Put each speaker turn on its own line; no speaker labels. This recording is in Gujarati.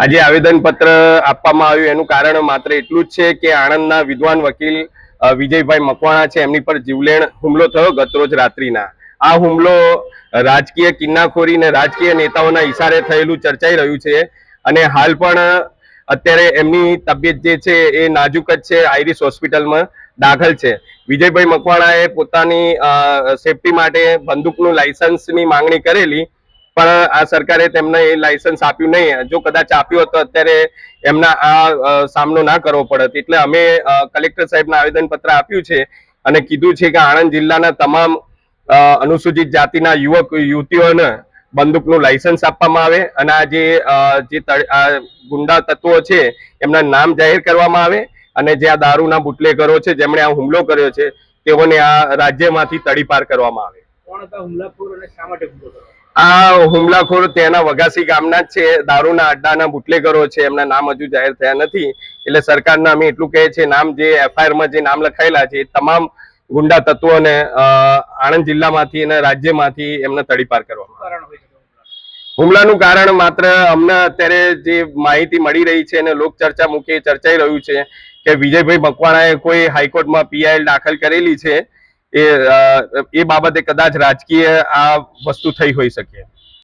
આજે આવેદનપત્ર આપવામાં આવ્યું, એનું કારણ માત્ર એટલું જ છે કે આણંદના વિદ્વાન વકીલ વિજયભાઈ મકવાણા છે. એમની પર જીવલેણ હુમલો થયો ગતરોજ રાત્રિના. આ હુમલો રાજકીય કિન્નાખોરી ને રાજકીય નેતાઓના ઈશારે થયેલું ચર્ચાઈ રહ્યું છે. અને હાલ પણ અત્યારે એમની તબિયત જે છે એ નાજુક જ છે. આઈરિસ હોસ્પિટલમાં દાખલ છે. વિજયભાઈ મકવાણાએ પોતાની સેફટી માટે બંદૂકનું લાયસન્સની માંગણી કરેલી. પણ આ સરકારે તેમને એ લાયસન્સ આપ્યું નહીં. જો કદાચ આપ્યું તો અત્યારે એમના આ સામનો ના કરવો પડત. એટલે અમે કલેક્ટર સાહેબને આવેદનપત્ર આપ્યું છે અને કીધું છે કે આણંદ જિલ્લાના તમામ અનુસૂચિત જાતિના યુવક, યુવતીઓને બંદૂકનું લાયસન્સ આપવામાં આવે અને આ જે જે ગુંડા તત્વો છે એમના નામ જાહેર કરવામાં આવે અને જે આ દારૂના બુટલેગરો છે જેમણે આ હુમલો કર્યો છે તેઓને આ રાજ્યમાંથી તડીપાર કરવામાં આવે.
કોણ હતા હુમલાખોર અને શા માટે હુમલો કર્યો?
આ હુમલાખોર તેના વગાસી ગામના છે. દારૂના અડ્ડાના બુટલેગરો છે. એમના નામ હજુ જાહેર થયા નથી. એટલે સરકારના અમે એટલું કહે છે નામ જે એફઆઈઆરમાં જે નામ લખાયેલા છે તમામ ગુંડા તત્વોને આણંદ જિલ્લામાંથી અને રાજ્યમાંથી એમને તડીપાર કરવામાં હુમલાનું? કારણ માત્ર અમને અત્યારે જે માહિતી મળી રહી છે અને લોક ચર્ચા મુખે ચર્ચાઈ રહ્યું છે કે વિજયભાઈ મકવાણાએ કોઈ હાઈકોર્ટમાં પીઆઈએલ દાખલ કરેલી છે. એ એ બાબતે કદાચ રાજકીય આ વસ્તુ થઈ હોઈ શકે.